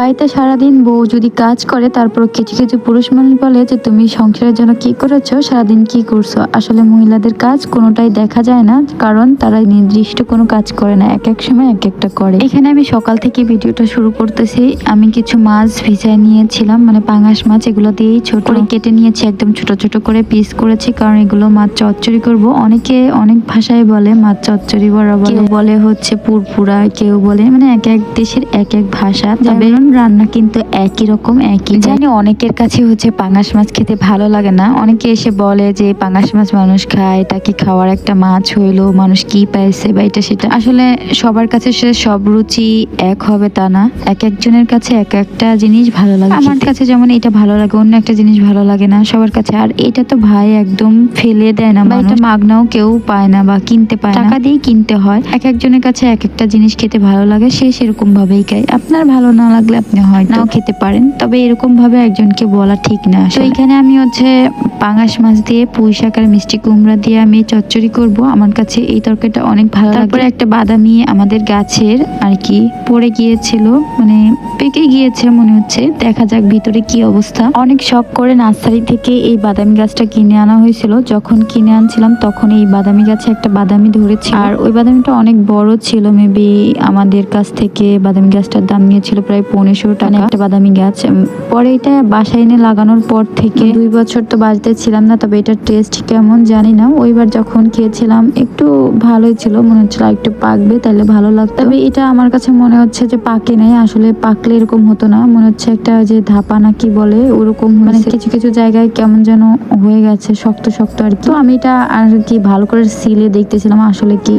বাড়িতে সারাদিন বউ যদি কাজ করে তারপর কিছু কিছু পুরুষ মানুষ বলে যে তুমি সংসারের জন্য কি করেছ? সারাদিন কি করছ? আসলে মহিলাদের কাজ কোনোটাই দেখা যায় না কারণ তারা নির্দিষ্ট কোনো কাজ করে না এক এক সময় এক একটা করে। এখানে আমি সকাল থেকে ভিডিওটা শুরু করতেছি। আমি কিছু মাছ ভিজায় নিয়েছিলাম মানে পাঙাশ মাছ এগুলো দিয়েই ছোট করে কেটে নিয়েছি একদম ছোট ছোট করে পিস করেছি কারণ এগুলো মাছ চচ্চড়ি করব। অনেকে অনেক ভাষায় বলে মাছ চচ্চড়ি বড়া বলে। বলে হচ্ছে পুরপুরা কেউ বলে মানে এক এক দেশের এক এক ভাষা। তবে রান্না কিন্তু একই রকম একই জানি অনেকের কাছে হচ্ছে পাঙাশ মাছ খেতে ভালো লাগে না। অনেকে এসে বলে যে পাঙাশ মাছ মানুষ খায় এটা কি খাওয়ার একটা মাছ হইল? মানুষ কি পাইছে বা এটা সেটা? আসলে সবার কাছে সে সব রুচি এক হবে তা না। এক একজনের কাছে এক একটা জিনিস ভালো লাগে আমার কাছে যেমন এটা ভালো লাগে অন্য একটা জিনিস ভালো লাগে না সবার কাছে। আর এটা তো ভাই একদম ফেলে দেয় না বা এটা মাগনাও কেউ পায় না বা কিনতে পায় না। টাকা দিয়েই কিনতে হয়। এক একজনের কাছে এক একটা জিনিস খেতে ভালো লাগে সে সেরকম ভাবেই খায়। আপনার ভালো না লাগলে আপনি হয়তো নাও খেতে পারেন তবে এরকম ভাবে একজনকে বলা ঠিক না তো এখানে আমি হচ্ছে পাঙাশ মাছ দিয়ে পুঁই শাক আর মিষ্টি কুমড়া দিয়ে আমি চচ্চড়ি করব। আমার কাছে এই তরকারিটা অনেক ভালো লাগে। তারপরে একটা বাদামি আমাদের গাছের আর কি পড়ে গিয়েছিল মানে পেকে গিয়েছে মনে হচ্ছে। দেখা যাক ভিতরে কি অবস্থা। অনেক শখ করে নার্সারি থেকে এই বাদামি গাছটা কিনে আনা হয়েছিল। যখন কিনে আনছিলাম তখন এই বাদামি গাছে একটা বাদামি ধরেছিল। আর ওই বাদামিটা অনেক বড় ছিল মেবি আমাদের কাছ থেকে বাদামি গাছটার দাম নিয়েছিল প্রায় পনেরোশো টাকা। একটা বাদামি গাছ। পরে এটা বাসায় এনে লাগানোর পর থেকে দুই বছর তো বাড়িতে ছিলাম না তবে এটার টেস্ট কেমন জানি না। ওইবার যখন খেয়েছিলাম একটু ভালোই ছিল মনে হচ্ছিল একটু পাকবে তাহলে ভালো লাগতো। তবে এটা আমার কাছে মনে হচ্ছে যে পাকে নাই আসলে পাকলে এরকম হতো না। মনে হচ্ছে একটা যে ধাপা না কি বলে ওরকম মানে কিছু কিছু জায়গায় কেমন যেন হয়ে গেছে শক্ত শক্ত আর কি। তো আমি এটা আর কি ভালো করে সিলে দেখতেছিলাম আসলে কি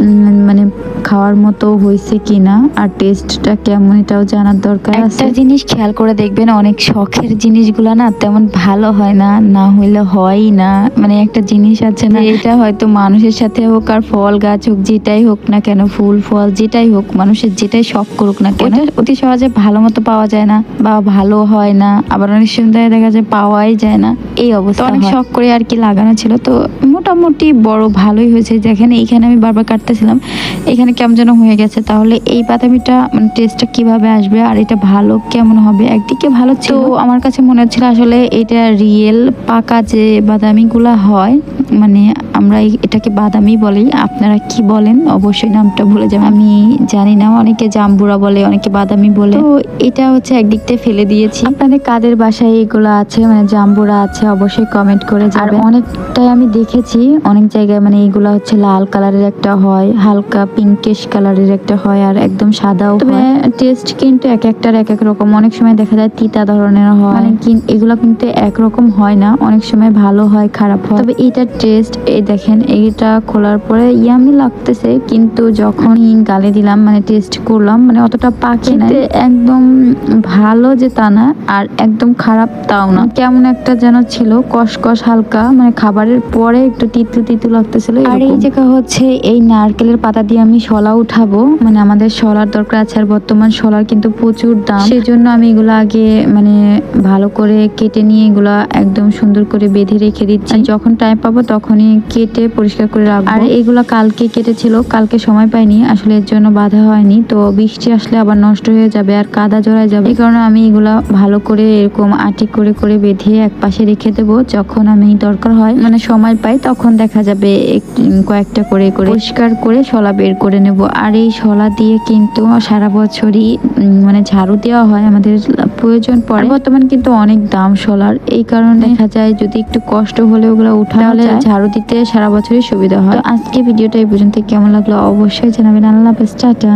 মানে খাওয়ার মতো হয়েছে কিনা আর টেস্টটা কেমন এটাও জানার দরকার একটা জিনিস খেয়াল করে দেখবেন অনেক শখের জিনিসগুলো না তেমন ভালো হয় না না হইলে হয়ই না। মানে একটা জিনিস আছে না এটা হয়তো মানুষের সাথে হোক আর ফল গাছ হোক যেটাই হোক না কেন ফুল ফল যেটাই হোক মানুষের যেটাই শখ করুক না কেন অতি সহজে ভালো মতো পাওয়া যায় না বা ভালো হয় না। আবার অনেক সময় দেখা যায় পাওয়াই যায় না। এই অবস্থা অনেক শখ করে আর কি লাগানো ছিল। তো মোটামুটি বড় ভালোই হয়েছে। যেখানে এইখানে আমি বারবার কাটতেছিলাম এখানে কেমন যেন হয়ে গেছে। তাহলে এই বাদামিটা মানে টেস্টটা কীভাবে আসবে আর এটা ভালো কেমন হবে? একদিকে ভালো ছিল। আমার কাছে মনে হচ্ছিল আসলে এটা রিয়েল পাকা যে বাদামিগুলো হয় মানে আমরা এটাকে বাদামি বলি। আপনারা কি বলেন? অবশ্যই নামটা ভুলে যাবেন। আমি জানি না অনেকে জাম্বুরা বলে অনেকে বাদামি বলে। তো এটা হচ্ছে একদিক থেকে ফেলে দিয়েছি। আপনাদের কাদের বাসায় এগুলো আছে? মানে জাম্বুরা আছে অবশ্যই কমেন্ট করে যাবেন অনেকটাই আমি দেখেছি অনেক জায়গায় মানে এইগুলা হচ্ছে লাল কালারের একটা হয় হালকা পিঙ্কিশ কালারের একটা হয় আর একদম সাদাও টেস্ট কিন্তু এক একটার এক এক রকম। অনেক সময় দেখা যায় তিতা ধরনের হয়। মানে এগুলা কিন্তু একরকম হয় না অনেক সময় ভালো হয় খারাপ হয়। তবে এটার টেস্ট এই দেখেন এইটা খোলার পরে ইয়ামি লাগতেছে কিন্তু যখনই গালে দিলাম মানে টেস্ট করলাম মানে অতটা পাকে না একদম ভালো যে তা না আর একদম খারাপ তাও না। কেমন একটা যেন ছিল কসকস হালকা মানে খাবারের পরে একটু তিতু তিতু লাগতেছিল আর এই জায়গা হচ্ছে এই নারকেলের পাতা দিয়ে আমি শলা উঠাবো মানে আমাদের শলার দরকার আছে আর বর্তমান শলার কিন্তু প্রচুর দাম। সেই জন্য আমি এগুলো আগে মানে ভালো করে কেটে নিয়ে এগুলা একদম সুন্দর করে বেঁধে রেখে দিচ্ছি। যখন টাইম পাবো তখনই কেটে পরিষ্কার করে রাখব। আর এগুলা কালকে কেটেছিল কালকে সময় পাইনি আসলে এর জন্য বাধা হয়নি তো বৃষ্টি আসলে আবার নষ্ট হয়ে যাবে আর কাদা জড়ায় যাবে। এই কারণে আমি এগুলা ভালো করে এরকম আটি করে করে বেঁধে এক পাশে রেখে দেবো। যখন আমি দরকার হয় মানে সময় পাই তখন দেখা যাবে কয়েকটা করে করে পরিষ্কার করে শলা বের করে নেব। আর এই শলা দিয়ে কিন্তু সারা বছরই মানে ঝাড়ু দেওয়া হয় আমাদের প্রয়োজন পড়ে। বর্তমান কিন্তু অনেক দাম শলার। এই কারণে দেখা যায় যদি একটু কষ্ট হলে ওগুলো উঠা হলে ঝাড়ু দিতে সারা বছরই সুবিধা হয়। আজকে ভিডিওটা এই পর্যন্ত কেমন লাগল অবশ্যই জানাবেন। আল্লাহ হাফেজ। টাটা।